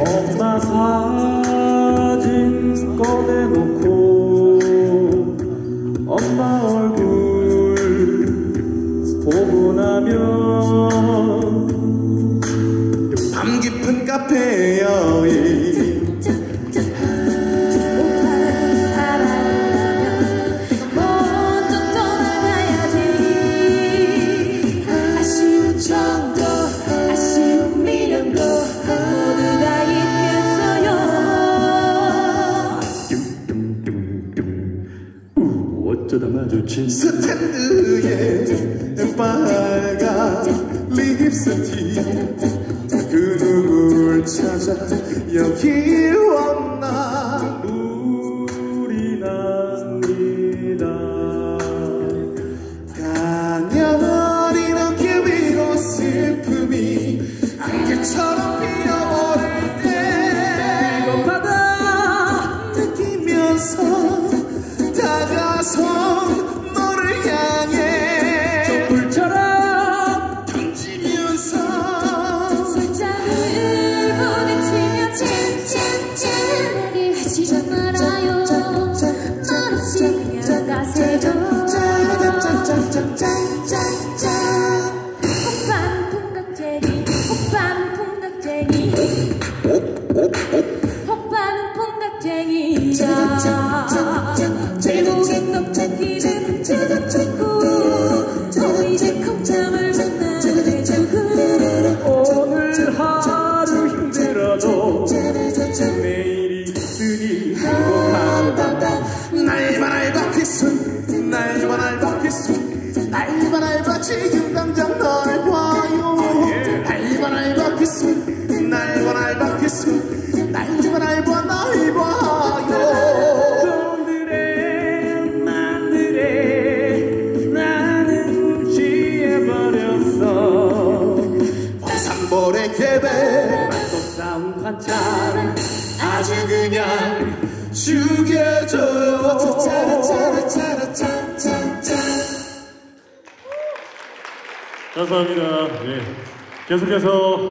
엄마 사진 꺼내놓고 엄마 얼굴 스탠드에 빨간 립스틱 그 누굴 찾아 여기 왔나 물이 납니다. 가녀린 어깨 위로 슬픔이 안개처럼 피어오를 때 이건 바다 느끼면서 다가선 지금 당장 널 봐요. 날바 날바 키스 날바 날바 키스 날바 날바 날 봐요. 나는 취해버렸어. 화산벌의 개배 또 싸움 한참 아주 그냥 죽여줘요. 짜라짜라짜라짠 감사합니다 예. 계속해서